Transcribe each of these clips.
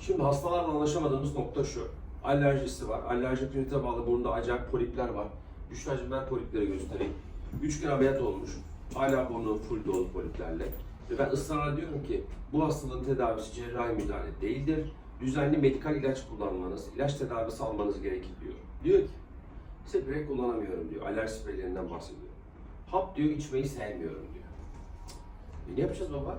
Şimdi hastalarla anlaşamadığımız nokta şu. Alerjisi var. Alerjik rinite bağlı burnunda acayip polipler var. Büşra'cığım ben polipleri göstereyim. Üç kere ameliyat olmuş. Hala burnu full dolu poliplerle. Ve ben ısrarla diyorum ki bu hastalığın tedavisi cerrahi müdahale değildir. Düzenli medikal ilaç kullanmanız, ilaç tedavisi almanız gerekir diyor. Diyor ki, sprey kullanamıyorum diyor. Alerji spreylerinden bahsediyor. Hap diyor içmeyi sevmiyorum diyor. E ne yapacağız baba?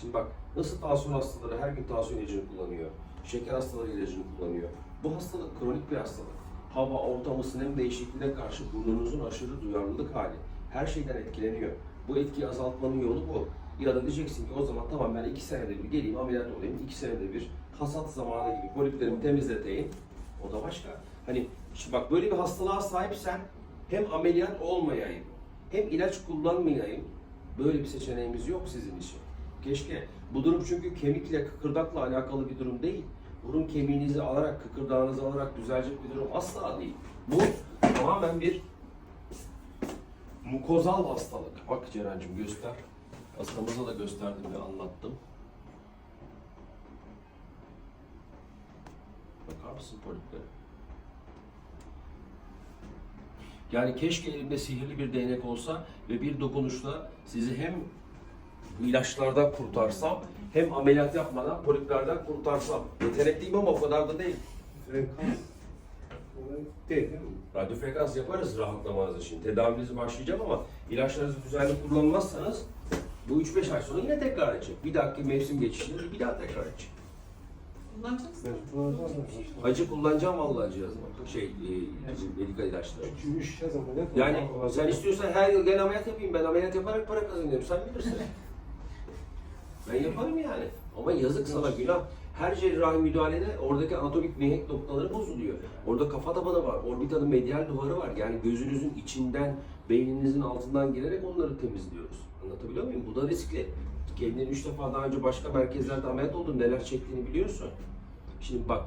Şimdi bak nasıl tansiyon hastaları her gün tansiyon ilacını kullanıyor. Şeker hastaları ilacını kullanıyor. Bu hastalık kronik bir hastalık. Hava, ortam ısı nem değişikliğine karşı burnunuzun aşırı duyarlılık hali. Her şeyden etkileniyor. Bu etkiyi azaltmanın yolu bu. Ya da diyeceksin ki o zaman tamam ben iki senede bir geleyim ameliyat olayım. iki senede bir hasat zamanı gibi poliplerimi temizleteyim. O da başka. Hani şimdi bak böyle bir hastalığa sahipsen hem ameliyat olmayayım hem ilaç kullanmayayım. Böyle bir seçeneğimiz yok sizin için. Keşke. Bu durum çünkü kemikle, kıkırdakla alakalı bir durum değil. Burun kemiğinizi alarak, kıkırdağınızı alarak düzelecek bir durum asla değil. Bu tamamen bir mukozal hastalık. Bak Ceren'cim göster. Hastamıza da gösterdim ve anlattım. Bakar mısın poliplere? Yani keşke elimde sihirli bir değnek olsa ve bir dokunuşla sizi hem ilaçlardan kurtarsam hem ameliyat yapmadan poliplerden kurtarsam. Yetenekliyim ama o kadar da değil. Frekans değil değil? Radyo frekans yaparız rahatlamanız için. Tedavinizi başlayacağım ama ilaçlarınızı düzenli kullanmazsanız bu 3-5 ay sonra yine tekrar edecek. Bir dahaki mevsim geçişinde bir daha tekrar edecek. Acı kullanacağım vallahi cihazı. Şey, e, medikal ilaçları. Yani sen istiyorsan her yıl gel ameliyat yapayım. Ben ameliyat yaparak para kazanıyorum. Sen bilirsin. ben yaparım yani. Ama yazık sana günah. Her cerrahi müdahalede oradaki anatomik mihenk noktaları bozuluyor. Orada kafa tabanı var, orbitanın medial duvarı var. Yani gözünüzün içinden, beyninizin altından girerek onları temizliyoruz. Anlatabiliyor muyum? Bu da riskli. Kendini üç defa daha önce başka merkezlerde ameliyat oldun, neler çektiğini biliyorsun. Şimdi bak,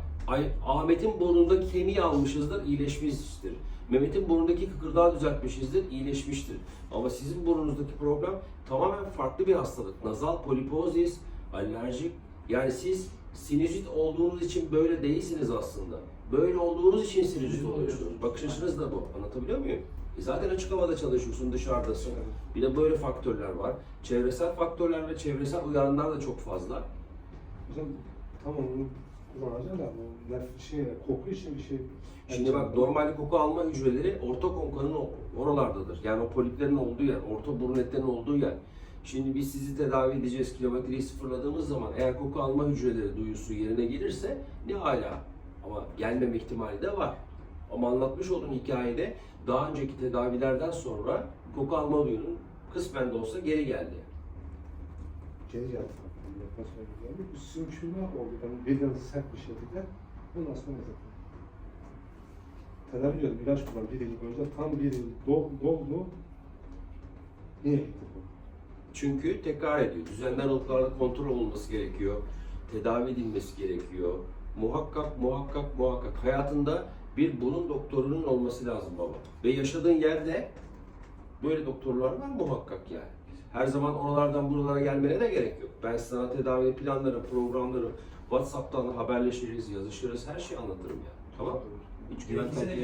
Ahmet'in burnundaki kemiği almışızdır, iyileşmiştir. Mehmet'in burnundaki kıkırdağı düzeltmişizdir, iyileşmiştir. Ama sizin burnunuzdaki problem tamamen farklı bir hastalık. Nazal polipozis, alerjik. Yani siz sinüzit olduğunuz için böyle değilsiniz aslında. Böyle olduğunuz için sinüzit oluyorsunuz. Bakış açınız da bu. Anlatabiliyor muyum? E zaten açık havada çalışıyorsun, dışarıdasın. Bir de böyle faktörler var. Çevresel faktörler ve çevresel uyaranlar da çok fazla. Hocam tamam kullanacağım da bu nef- şey, koku için bir şey. Şimdi bak normalde koku alma hücreleri orta konkanın o- oralardadır. Yani o poliplerin olduğu yer, orta burun etlerinin olduğu yer. Şimdi biz sizi tedavi edeceğiz, kilometreyi sıfırladığımız zaman eğer koku alma hücreleri duyusu yerine gelirse ne hala. Ama gelmeme ihtimali de var. Ama anlatmış olduğun hikayede daha önceki tedavilerden sonra koku alma duyunun kısmen de olsa geri geldi. Geri geldi. Üstüm şuna oldu. Ben bir yıl sert bir şekilde ondan sonra zaten. Tedavi ediyordum. ilaç kullandım. Bir yıl boyunca tam bir yıl dol, doldu. Yine gitti bu. Çünkü tekrar ediyor. Düzenli aralıklarla kontrol olması gerekiyor. Tedavi edilmesi gerekiyor. Muhakkak, muhakkak, muhakkak. Hayatında bir bunun doktorunun olması lazım baba. Ve yaşadığın yerde böyle doktorlar var muhakkak yani. Her zaman oralardan buralara gelmene de gerek yok. Ben sana tedavi planları, programları, WhatsApp'tan haberleşiriz, yazışırız, her şeyi anlatırım yani. Tamam? Hiç güven Bize de